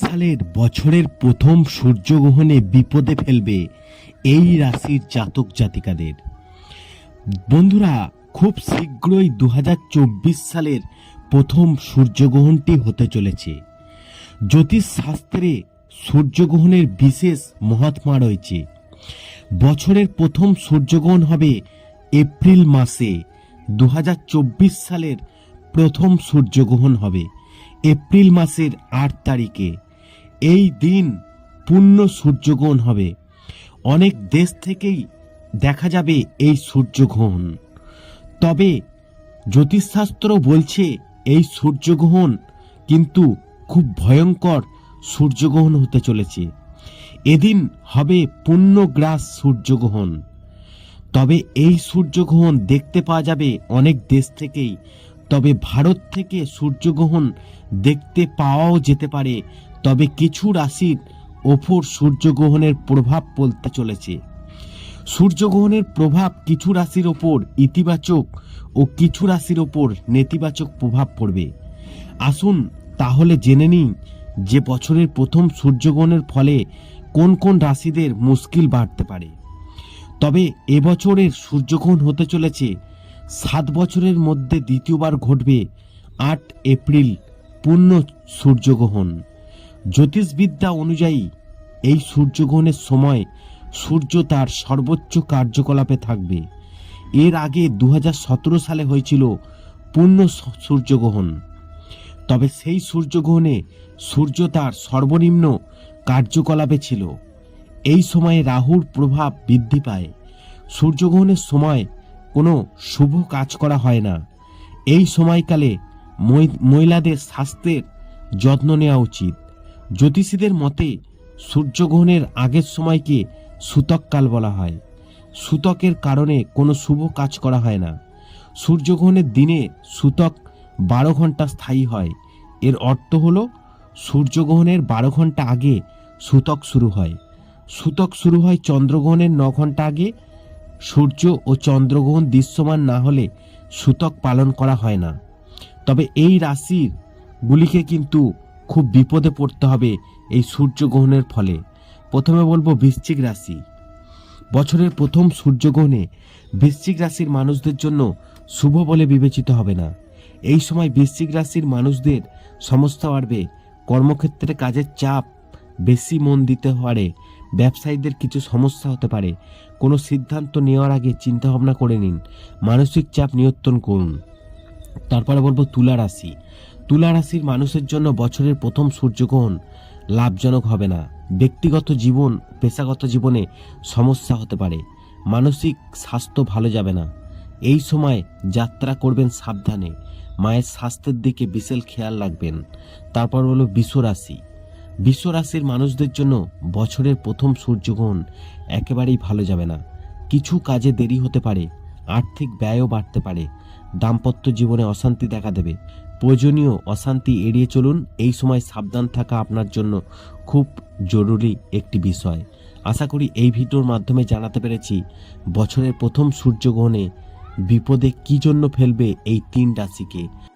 সালের বছরের প্রথম সূর্যগ্রহণে বিপদে ফেলবে এই রাশির জাতক জাতিকাদের। বন্ধুরা, খুব শীঘ্রই দু হাজার চব্বিশ সালের প্রথম সূর্যগ্রহণটি হতে চলেছে। জ্যোতিষ শাস্ত্রে সূর্যগ্রহণের বিশেষ মহাত্মা রয়েছে। বছরের প্রথম সূর্যগ্রহণ হবে এপ্রিল মাসে। দু হাজার চব্বিশ সালের প্রথম সূর্যগ্রহণ হবে। এপ্রিল মাসের আট তারিখে। এই দিন পূর্ণ সূর্যগ্রহণ হবে। অনেক দেশ থেকেই দেখা যাবে এই সূর্যগ্রহণ। তবে জ্যোতিষশাস্ত্র বলছে এই সূর্যগ্রহণ কিন্তু খুব ভয়ঙ্কর সূর্যগ্রহণ হতে চলেছে। এদিন হবে পূর্ণগ্রাস সূর্যগ্রহণ। তবে এই সূর্যগ্রহণ দেখতে পাওয়া যাবে অনেক দেশ থেকেই তবে ভারত থেকে সূর্যগ্রহণ দেখতে পাওয়াও যেতে পারে, তবে কিছু রাশির ওপর সূর্যগ্রহণের প্রভাব পড়তে চলেছে। সূর্যগ্রহণের প্রভাব কিছু রাশির ওপর ইতিবাচক ও কিছু রাশির ওপর নেতিবাচক প্রভাব পড়বে। আসুন তাহলে জেনে নিন যে বছরের প্রথম সূর্যগ্রহণের ফলে কোন কোন রাশিদের মুশকিল বাড়তে পারে। তবে এবছরের সূর্যগ্রহণ হতে চলেছে সাত বছরের মধ্যে দ্বিতীয়বার ঘটবে আট এপ্রিল পূর্ণ সূর্যগ্রহণ। জ্যোতিষবিদ্যা অনুযায়ী এই সূর্যগ্রহণের সময় সূর্য তার সর্বোচ্চ কার্যকলাপে থাকবে। এর আগে দু হাজার সতেরো সালে হয়েছিল পূর্ণ সূর্যগ্রহণ। তবে সেই সূর্যগ্রহণে সূর্য তার সর্বনিম্ন কার্যকলাপে ছিল। এই সময়ে রাহুর প্রভাব বৃদ্ধি পায়। সূর্যগ্রহণের সময় কোনো শুভ কাজ করা হয় না। এই সময়কালে মহি- মহিলাদের স্বাস্থ্যের যত্ন নেওয়া উচিত। জ্যোতিষীদের মতে, সূর্যগ্রহণের আগের সময়কে সূতককাল বলা হয়। সূতকের কারণে কোনো শুভ কাজ করা হয় না। সূর্যগ্রহণের দিনে সূতক বারো ঘণ্টা স্থায়ী হয়। এর অর্থ হলো, সূর্যগ্রহণের বারো ঘণ্টা আগে সূতক শুরু হয়। সূতক শুরু হয় চন্দ্রগ্রহণের ন ঘণ্টা আগে সূর্য ও চন্দ্রগ্রহণ দৃশ্যমান না হলে সূতক পালন করা হয় না। তবে এই রাশির গুলিকে কিন্তু খুব বিপদে পড়তে হবে এই সূর্যগ্রহণের ফলে। প্রথমে বলব বৃশ্চিক রাশি। বছরের প্রথম সূর্যগ্রহণে বৃশ্চিক রাশির মানুষদের জন্য শুভ বলে বিবেচিত হবে না। এই সময় বৃশ্চিক রাশির মানুষদের সমস্যা বাড়বে, কর্মক্ষেত্রে কাজের চাপ বেশি মন দিতে পারে, ব্যবসায়ীদের কিছু সমস্যা হতে পারে। কোনো সিদ্ধান্ত নেওয়ার আগে চিন্তা ভাবনা করে নিন, মানসিক চাপ নিয়ন্ত্রণ করুন। তারপরে বলব তুলা রাশি। তুলা রাশির মানুষের জন্য বছরের প্রথম সূর্যগ্রহণ লাভজনক হবে না। ব্যক্তিগত জীবন, পেশাগত জীবনে সমস্যা হতে পারে। মানসিক স্বাস্থ্য ভালো যাবে না। এই সময় যাত্রা করবেন সাবধানে। মায়ের স্বাস্থ্যের দিকে বিশেষ খেয়াল রাখবেন। তারপর হলো বিশ্বরাশি বিশ্বরাশির মানুষদের জন্য বছরের প্রথম সূর্যগ্রহণ একেবারেই ভালো যাবে না। কিছু কাজে দেরি হতে পারে, আর্থিক ব্যয়ও বাড়তে পারে, দাম্পত্য জীবনে অশান্তি দেখা দেবে। প্রয়োজনীয় অশান্তি এড়িয়ে চলুন, এই সময় সাবধান থাকা আপনার জন্য খুব জরুরি একটি বিষয়। আশা করি এই ভিডিওর মাধ্যমে জানাতে পেরেছি, বছরের প্রথম সূর্যগ্রহণে বিপদে কী জন্য ফেলবে এই তিন রাশিকে।